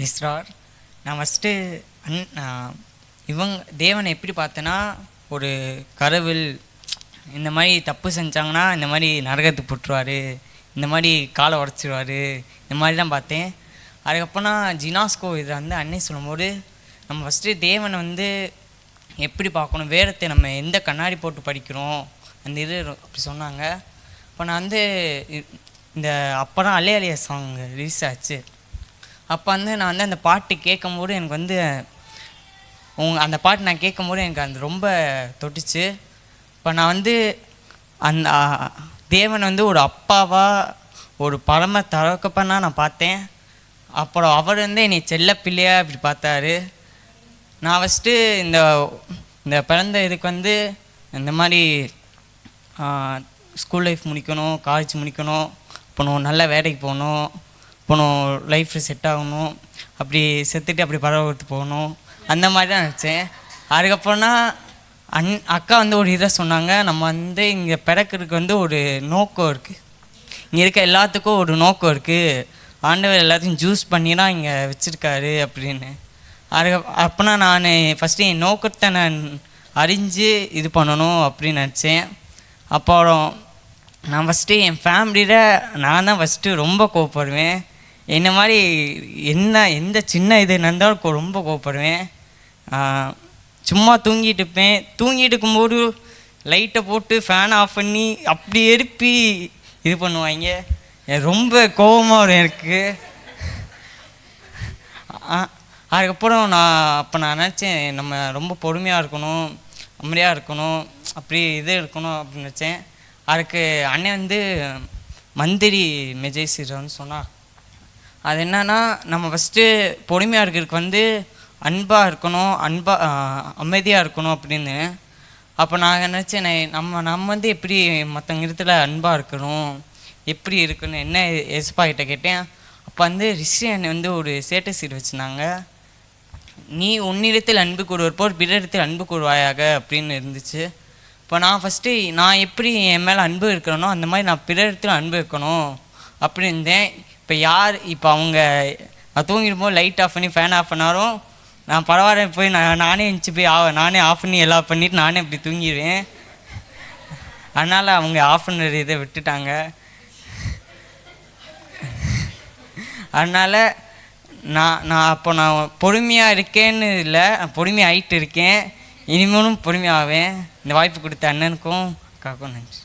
ரிஸ்ரார் நான் first an நான் இவங்க தேவனை எப்படி பார்த்தேன்னா ஒரு கடவுள் இந்த மாதிரி தப்பு செஞ்சாங்கன்னா இந்த மாதிரி நரகத்துக்கு போட்டுருவாரு இந்த மாதிரி காலை உடச்சிருவாரு இந்த மாதிரி தான் பார்த்தேன். அதுக்கப்புறம் ஜினாஸ்கோ இதில் வந்து அன்னை சொல்லும்போது நம்ம ஃபஸ்ட்டு தேவனை வந்து எப்படி பார்க்கணும் வேடத்தை நம்ம எந்த கண்ணாடி போட்டு படிக்கிறோம் அந்த இது அப்படி சொன்னாங்க. இப்போ நான் வந்து இந்த அப்போ தான் அலே அலைய சாங் ரிலீஸ் ஆச்சு. அப்போ வந்து நான் வந்து அந்த பாட்டு கேட்கும்போது எனக்கு வந்து உங்க அந்த பாட்டு நான் கேட்கும்போது எனக்கு அது ரொம்ப தொட்டுச்சு. இப்போ நான் வந்து அந்த தேவன் வந்து ஒரு அப்பாவாக ஒரு பரம தரக்கப்பனாக நான் பார்த்தேன். அப்புறம் அவர் வந்து என்னை செல்ல பிள்ளையாக இப்படி பார்த்தாரு. நான் ஃபஸ்ட்டு இந்த இந்த பிறந்த இதுக்கு வந்து இந்த மாதிரி ஸ்கூல் லைஃப் முடிக்கணும் காலேஜ் முடிக்கணும் அப்புறம் நல்ல வேலைக்கு போகணும். போகணும் லைஃப் செட் ஆகணும் அப்படி செத்துட்டு அப்படி பரவத்து போகணும் அந்த மாதிரி தான் நினச்சேன். அதுக்கப்புறம்னா அன் அக்கா வந்து ஒரு இதை சொன்னாங்க நம்ம வந்து இங்கே பிறக்கிறதுக்கு வந்து ஒரு நோக்கம் இருக்குது இங்கே இருக்க எல்லாத்துக்கும் ஒரு நோக்கம் இருக்குது ஆண்டவர் எல்லாத்தையும் ஜூஸ் பண்ணி தான் இங்கே வச்சுருக்காரு அப்படின்னு. அதுக்கு அப்போனா நான் ஃபஸ்ட்டு என் நோக்கத்தை நான் அறிஞ்சு இது பண்ணணும் அப்படின்னு நினச்சேன். அப்புறம் நான் ஃபஸ்ட்டு என் ஃபேமிலியில் நான் தான் ஃபஸ்ட்டு ரொம்ப கோவப்படுவேன். என்ன மாதிரி என்ன எந்த சின்ன இது நடந்தாலும் கோ- ரொம்ப கோவப்படுவேன். சும்மா தூங்கிட்டு இருப்பேன். தூங்கிட்டு இருக்கும்போது லைட்டை போட்டு ஃபேன் ஆஃப் பண்ணி அப்படி எழுப்பி இது பண்ணுவாங்க. ரொம்ப கோபமாக வரும் எனக்கு. அதுக்கப்புறம் நான் அப்போ நான் நினச்சேன் நம்ம ரொம்ப பொறுமையாக இருக்கணும் அமைதியாக இருக்கணும் அப்படி இது இருக்கணும் அப்படின்னு நினச்சேன். அதுக்கு அண்ணன் வந்து மந்திரி மெஜய் சீரன்னு சொன்னார் அது என்னன்னா நம்ம ஃபஸ்ட்டு பொறுமையாக இருக்கிறதுக்கு வந்து அன்பாக இருக்கணும் அன்பாக அமைதியாக இருக்கணும் அப்படின்னு. அப்போ நான் நினச்சேன் நம்ம நம்ம வந்து எப்படி மற்றவங்க இடத்துல அன்பாக இருக்கணும் எப்படி இருக்கணும் என்ன எஸ்பா கிட்ட கேட்டேன். அப்போ வந்து ரிஷியன் வந்து ஒரு சேட்டை சீர் வச்சுருந்தாங்க நீ உன்னிடத்தில் அன்பு கூறுவர் போல் பிறரிடத்தில் அன்பு கூறுவாயாக அப்படின்னு இருந்துச்சு. இப்போ நான் ஃபஸ்ட்டு நான் எப்படி என் மேலே அன்பு இருக்கிறேனோ அந்த மாதிரி நான் பிறரிடத்தில் அன்பு இருக்கணும் அப்படி இருந்தேன் இப்போ யார் இப்போ அவங்க நான் தூங்கிட்டு போது லைட் ஆஃப் பண்ணி ஃபேன் ஆஃப் பண்ணாலும் நான் பரவாயில்ல போய் நான் நானே எழுந்துச்சி போய் ஆ- நானே ஆஃப் பண்ணி எல்லாம் பண்ணிவிட்டு நானே இப்படி தூங்கிடுவேன். அதனால் அவங்க ஆஃப் பண்ணுற இதை விட்டுட்டாங்க. அதனால் நான் நான் அப்போ நான் பொறுமையாக இருக்கேன்னு இல்லை நான் பொறுமையாக ஆகிட்டு இருக்கேன். இனிமேலும் பொறுமையாவேன். இந்த வாய்ப்பு கொடுத்த அண்ணனுக்கும் அக்காவுக்கும் நன்றி.